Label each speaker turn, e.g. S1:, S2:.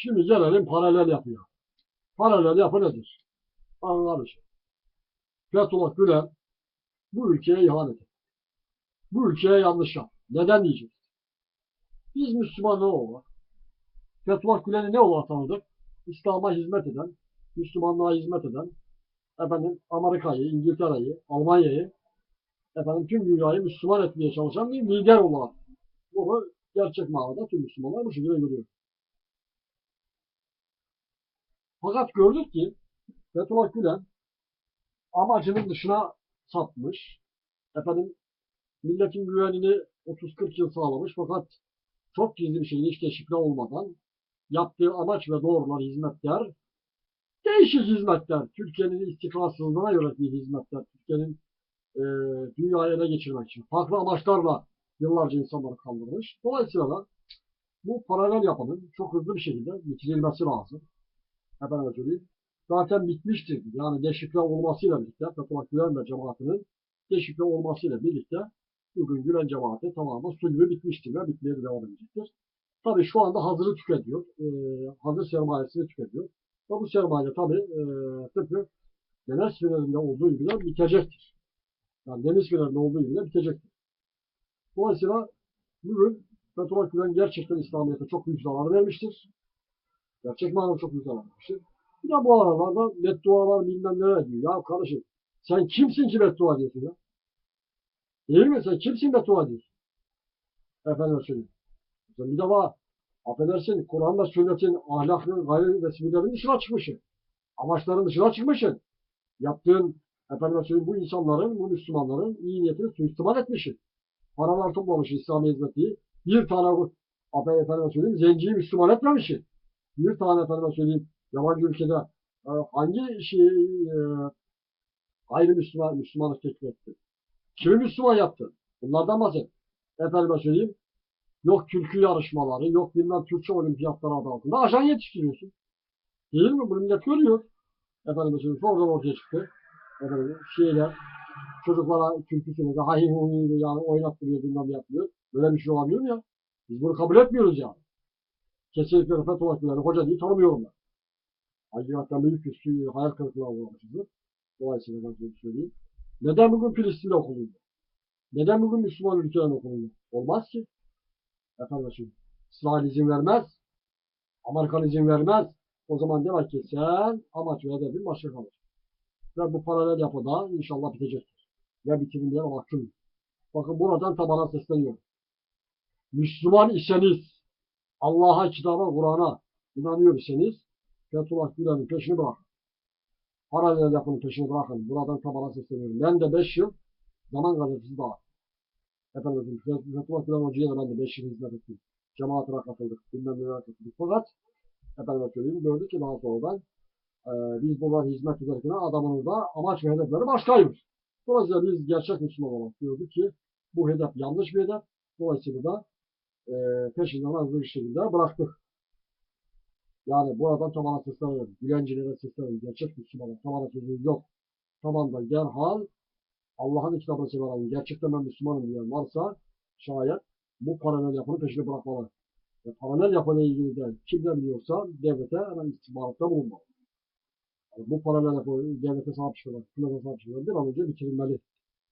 S1: Şimdi gelelim paralel yapıya. Paralel yapı nedir? Anlamışım. Fethullah Gülen bu ülkeye ihanet etti. Bu ülkeye yanlış yaptı. Neden diyeceğiz? Biz Müslüman ne olur? Fethullah Gülen'i ne olarak tanıdık? İslam'a hizmet eden, Müslümanlığa hizmet eden, efendim Amerika'yı, İngiltere'yi, Almanya'yı, efendim tüm dünyayı Müslüman etmeye çalışan bir lider olarak. Bunu gerçek manada tüm Müslümanlar bu şekilde görüyor. Fakat gördük ki Fethullah Gülen amacının dışına sapmış. Efendim milletin güvenini 30-40 yıl sağlamış fakat çok gizli bir şekilde hiç deşifre olmadan yaptığı amaç ve doğrular, hizmetler değişik hizmetler. Türkiye'nin istikrarsızlığına yönelik hizmetler. Türkiye'nin e, dünyaya ele geçirmek için farklı amaçlarla yıllarca insanları kandırmış. Dolayısıyla da bu paralel yapının çok hızlı bir şekilde bitirilmesi lazım. Efendim söyleyeyim. Zaten bitmiştir. Yani deşifre olmasıyla birlikte Fethullah Gülen ve cemaatinin deşifre olmasıyla birlikte bugün Gülen cemaati tamamen su gibi bitmiştir ve bitmeye de devam edecektir. Tabii şu anda hazırı tüketiyor. E, hazır sermayesini tüketiyor. Ve bu sermaye tabii e, tıpkı deniz fenerinde olduğu gibi de bitecektir. Yani deniz fenerinde olduğu gibi de bitecektir. Dolayısıyla bugün Fethullah Gülen gerçekten İslamiyet'e çok büyük zarar vermiştir. Gerçek manada çok zarar vermiştir. Bir de bu aralarda beddualar bilmem neler diyor. Ya kardeşim sen kimsin ki beddua diyorsun ya? Değil mi? Sen kimsin beddua diyorsun? Efendim söyleyeyim. Bir defa affedersin Kur'an'la sünnetin ahlaklı gayri resmilerin dışına çıkmışsın. Amaçların dışına çıkmışsın. Yaptığın efendim söyleyeyim bu insanların, bu Müslümanların iyi niyetini suistimal etmişsin. Paralar toplamışsın İslami hizmeti. Bir tane efendim söyleyeyim zenciyi Müslüman etmemişsin. Bir tane efendim söyleyeyim yabancı ülkede e, hangi şey e, ayrı Müslüman, Müslümanlık teklif etti? Kimi Müslüman yaptı? Bunlardan bahset. Efendime söyleyeyim. Yok türkü yarışmaları, yok bilmem Türkçe olimpiyatları adı altında ajan yetiştiriyorsun. Değil mi? Bunu millet görüyor. Efendime söyleyeyim. Sonradan ortaya çıktı. Efendim şeyler, çocuklara türkü söyledi. Hayır yani oynattırıyor, bilmem yapıyor. Böyle bir şey olabilir mi ya? Biz bunu kabul etmiyoruz yani. Kesinlikle Fethullah Gülen'i hoca diye tanımıyorum ben. Hakikaten büyük sürü hayal kırıklığına uğramışızdır. Dolayısıyla ben size söyleyeyim. Neden bugün Filistin okuluyor? Neden bugün Müslüman ülkelerin okuluyor? Olmaz ki. Efendim. İsrail izin vermez. Amerikan izin vermez. O zaman demek ki sen amaç ve hedefin başka kalır. Ve bu paralel yapıda inşallah bitecektir. Ve bitirilmeye mahkum. Bakın buradan tabana sesleniyorum. Müslüman iseniz, Allah'a, kitaba, Kur'an'a inanıyor iseniz, Fethullah Gülen'in peşini bırakın. Paralel yapının peşini bırakın. Buradan tabana sesleniyorum. Ben de 5 yıl zaman gazetesi daha. Efendim, Fethullah Gülen Hoca'ya ben de 5 yıl hizmet ettim. Cemaatine katıldık. Bilmem neler katıldık. Fakat efendim söyleyeyim gördük ki daha sonradan e, biz bunlara hizmet ederken adamın da amaç ve hedefleri başkaymış. Dolayısıyla biz gerçek Müslüman olarak gördük ki bu hedef yanlış bir hedef. Dolayısıyla da e, peşinden hızlı bir şekilde bıraktık. Yani bu adam tabana sesleniyor. Gülencilere sesleniyor. Gerçek Müslümanlar. Tabana sözü yok. Tabanda derhal Allah'ın kitabını seven, gerçekten ben Müslümanım diyen varsa şayet bu paralel yapının peşini bırakmalı. Ve paralel yapıyla ilgili de kimden biliyorsa devlete hemen istihbaratta bulunmalı. Yani bu paralel yapı devlete sahip çıkıyorlar, hükümete sahip çıkıyorlar. Bir an önce bitirilmeli.